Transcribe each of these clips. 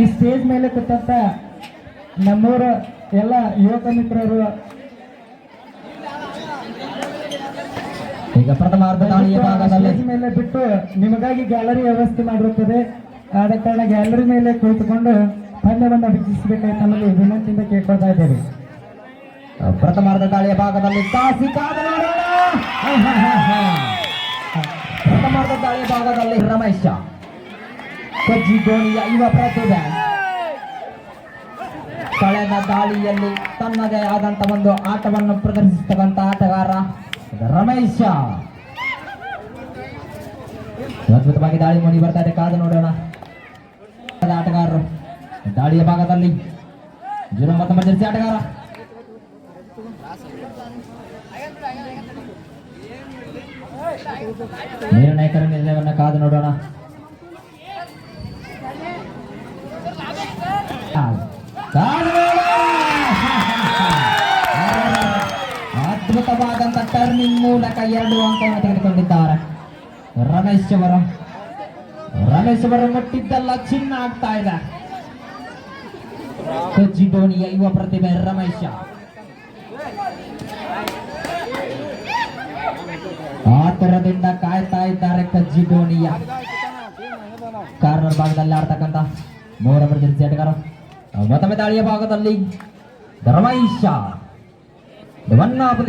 ಈ ಸ್ಟೇಜ್ ಮೇಲೆ ಕೂತಂತ ನಮ್ಮೂರ ಎಲ್ಲ ಯುವಕ ಮಿತ್ರರು. ಈಗ ಪ್ರಥಮ ಭಾಗದಲ್ಲಿ ಸ್ಟೇಜ್ ಮೇಲೆ ಬಿಟ್ಟು ನಿಮಗಾಗಿ ಗ್ಯಾಲರಿ ವ್ಯವಸ್ಥೆ ಮಾಡಿರುತ್ತದೆ. ಆದ ಕಾರಣ ಗ್ಯಾಲರಿ ಮೇಲೆ ಕುಳಿತುಕೊಂಡು ಪಂದ್ಯವನ್ನು ವೀಕ್ಷಿಸಬೇಕಾಗಿ ತಮ್ಮಲ್ಲಿ ವಿನಂತಿಯಿಂದ ಕೇಳ್ಕೊಳ್ತಾ ಇದ್ದೇವೆ. ಪ್ರಥಮಾರ್ಧ ದಾಳಿಯ ಭಾಗದಲ್ಲಿ ಕಾಸಿ ಪ್ರಥಮ ಅರ್ಧ ಪ್ರಥಮಾರ್ಧ ದಾಳಿಯ ಭಾಗದಲ್ಲಿ ರಮೇಶ. ಕಜ್ಜಿ ಗೋಣಿಯ ಯುವ ಪ್ರತಿಭೆ. ಕಳೆದ ದಾಳಿಯಲ್ಲಿ ತನ್ನದೇ ಆದಂತ ಒಂದು ಆಟವನ್ನು ಪ್ರದರ್ಶಿಸತಕ್ಕಂತ ಆಟಗಾರ ರಮೇಶ. ಅದ್ಭುತವಾಗಿ ದಾಳಿ ಮಾಡಿ ಬರ್ತಾ ಇದೆ. ಕಾದು ನೋಡೋಣ. ಆಟಗಾರರು ದಾಳಿಯ ಭಾಗದಲ್ಲಿ. ಜೀರೋ ಮತ ಜರ್ಸಿ ಆಟಗಾರ. ನಿರ್ಣಾಯಕರ ನಿರ್ಣಯವನ್ನ ಕಾದು ನೋಡೋಣ. ಟರ್ನಿಂಗ್ ಮೂಲಕ ಎರಡು ಅಂಕವನ್ನು ತೆಗೆದುಕೊಂಡಿದ್ದಾರೆ. ರಮೇಶ್ ಅವರು ರಮೇಶ್ ಚಿನ್ನ ಆಗ್ತಾ ಇದೆ. ಕಜ್ಜಿ ಧೋನಿಯ ಯುವ ಪ್ರತಿಭೆ ರಮೇಶ. ಆತುರದಿಂದ ಕಾಯ್ತಾ ಇದ್ದಾರೆ ಕಜ್ಜಿ ಧೋನಿಯ. ಕಾರ್ನರ್ ಭಾಗದಲ್ಲಿ ಆಡ್ತಕ್ಕಂತ ಮೂರ ಜರ್ಸಿ ಆಟಗಾರ. ಮತ್ತೊಮ್ಮೆ ದಾಳಿಯ ಭಾಗದಲ್ಲಿ Ramesha. One of of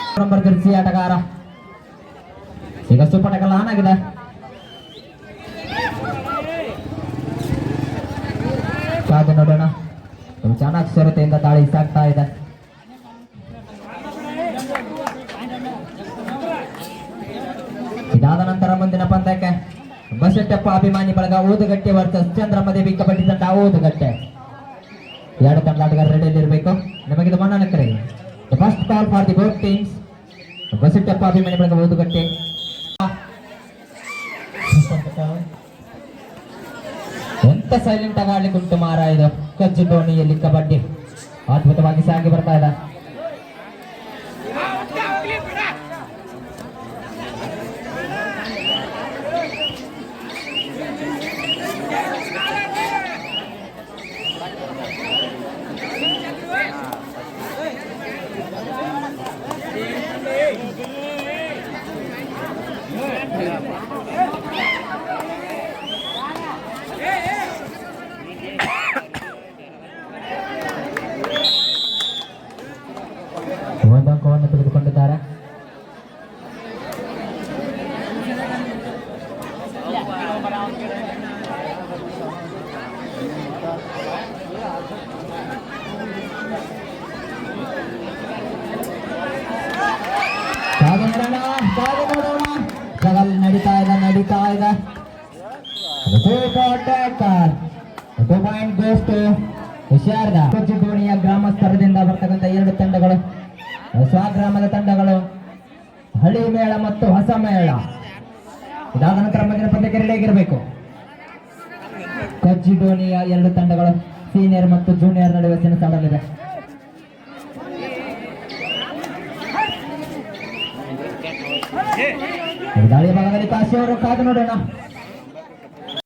number jersey ಆಟಗಾರ. ಈಗ ಸೂಪರ್ ಟಕಲ್ ಆನ್ ಆಗಿದೆ. ಕಾದು ನೋಡೋಣ. ಚಾಣಾಕ್ಷರತೆಯಿಂದ ದಾಳಿ ಸಾಗ್ತಾ ಇದೆ. ಇದಾದ ನಂತರ ಮುಂದಿನ ಪಂದ್ಯಕ್ಕೆ ಬಸಟ್ಟಪ್ಪ ಅಭಿಮಾನಿ ಬಳಗ ಊದುಗಟ್ಟೆ ವರ್ಸಸ್ ಚಂದ್ರಮದೇವಿ ಕಬಡ್ಡಿ ತಂಡ ಊದುಗಟ್ಟೆ ಎರಡು ತಂಡಾಟಗಾರ ರೆಡಿಯಲ್ಲಿ ಇರಬೇಕು ನಿಮಗಿದು ಮನ್ನಣ ಕರೆ first call for the both teams ಬಸಟ್ಟಪ್ಪ ಅಭಿಮಾನಿ ಬಳಗ ಕಟ್ಟೆ ಎಂತ ಸೈಲೆಂಟ್ ಆಗಿ ಆಡ್ಲಿಕ್ಕೆ ಉಂಟು ಮಾರ ಇದು ಕಜ್ಜು ದೋಣಿಯಲ್ಲಿ ಕಬಡ್ಡಿ. ಅದ್ಭುತವಾಗಿ ಸಾಗಿ ಬರ್ತಾ ಇದೆ. ಒಂದು ಅಂಕವನ್ನು ತೆಗೆದುಕೊಂಡಿದ್ದಾರೆ ಕಾದು ಟೂ ಗ್ರಾಮಸ್ಥರದಿಂದ ಬರ್ತಕ್ಕಂಥ ಎರಡು ತಂಡಗಳು. ಸ್ವಗ್ರಾಮದ ತಂಡಗಳು. ಹಳಿ ಮೇಳ ಮತ್ತು ಹೊಸ ಮೇಳ. ಇದಾದ ನಂತರ ಮುಂದಿನ ಪಂದ್ಯಕ್ಕೆ ರೆಡಿ ಆಗಿರಬೇಕು. ಕಜ್ಜಿ ಡೋಣಿಯ ಎರಡು ತಂಡಗಳು. ಸೀನಿಯರ್ ಮತ್ತು ಜೂನಿಯರ್ ನಡುವೆ ಸೆಣಸಾಡಲಿದೆ ದಾಳಿ ಭಾಗದಲ್ಲಿ ಕಾಶಿ ಅವರು ಕಾದು ನೋಡೋಣ.